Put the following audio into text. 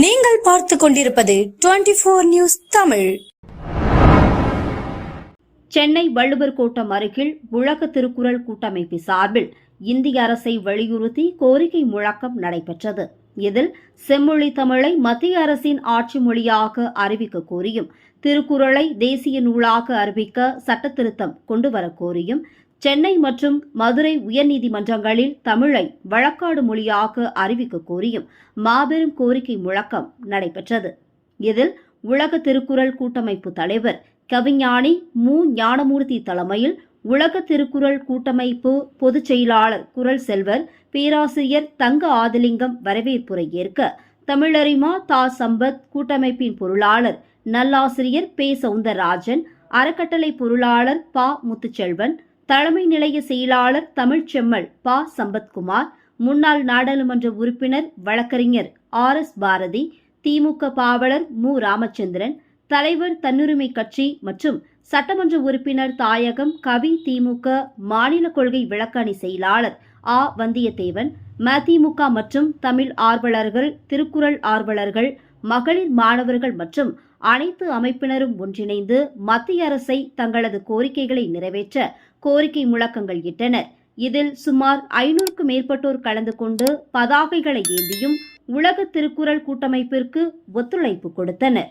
நீங்கள் பார்த்து கொண்டிருப்பது twenty four news Tamil. Chennai Valluvar Kottam அருகில் உலக திருக்குறள் கூட்டமைப்பு சார்பில் இந்திய அரசை வலியுறுத்தி கோரிக்கை முழக்கம் நடைபெற்றது. இதில் செம்மொழி தமிழை மத்திய அரசின் ஆட்சி மொழியாக அறிவிக்க கோரியும் திருக்குறளை தேசிய நூலாக அறிவிக்க சட்டத்திருத்தம் கொண்டுவர கோரியும் சென்னை மற்றும் மதுரை உயர்நீதிமன்றங்களில் தமிழை வழக்காடு மொழியாக அறிவிக்க கோரியும் மாபெரும் கோரிக்கை முழக்கம் நடைபெற்றது. இதில் உலக திருக்குறள் கூட்டமைப்பு தலைவர் கவிஞானி மு. ஞானமூர்த்தி தலைமையில் உலக திருக்குறள் கூட்டமைப்பு பொதுச் செயலாளர் குரல் செல்வர் பேராசிரியர் தங்க ஆதிலிங்கம் வரவேற்புரை ஏற்க தமிழறிமா தா. சம்பத் கூட்டமைப்பின் பொருளாளர் நல்லாசிரியர் பே. சவுந்தரராஜன் அறக்கட்டளை பொருளாளர் பா. முத்துச்செல்வன் தலைமை நிலைய செயலாளர் தமிழ்ச்செம்மல் பா. சம்பத்குமார் முன்னாள் நாடாளுமன்ற உறுப்பினர் வழக்கறிஞர் ஆர். எஸ். பாரதி திமுக பாவலர் மு. ராமச்சந்திரன் தலைவர் தன்னுரிமை கட்சி மற்றும் சட்டமன்ற உறுப்பினர் தாயகம் கவி திமுக மாநில கொள்கை விளக்கணி செயலாளர் ஆ. வந்தியத்தேவன் மதிமுக மற்றும் தமிழ் ஆர்வலர்கள் திருக்குறள் ஆர்வலர்கள் மகளிர் மாணவர்கள் மற்றும் அனைத்து அமைப்பினரும் ஒன்றிணைந்து மத்திய அரசை தங்களது கோரிக்கைகளை நிறைவேற்ற கோரிக்கை முழக்கங்கள் இட்டனர். இதில் சுமார் ஐநூறுக்கும் மேற்பட்டோர் கலந்து கொண்டு பதாகைகளை ஏந்தியும் உலக திருக்குறள் கூட்டமைப்பிற்கு ஒத்துழைப்பு கொடுத்தனர்.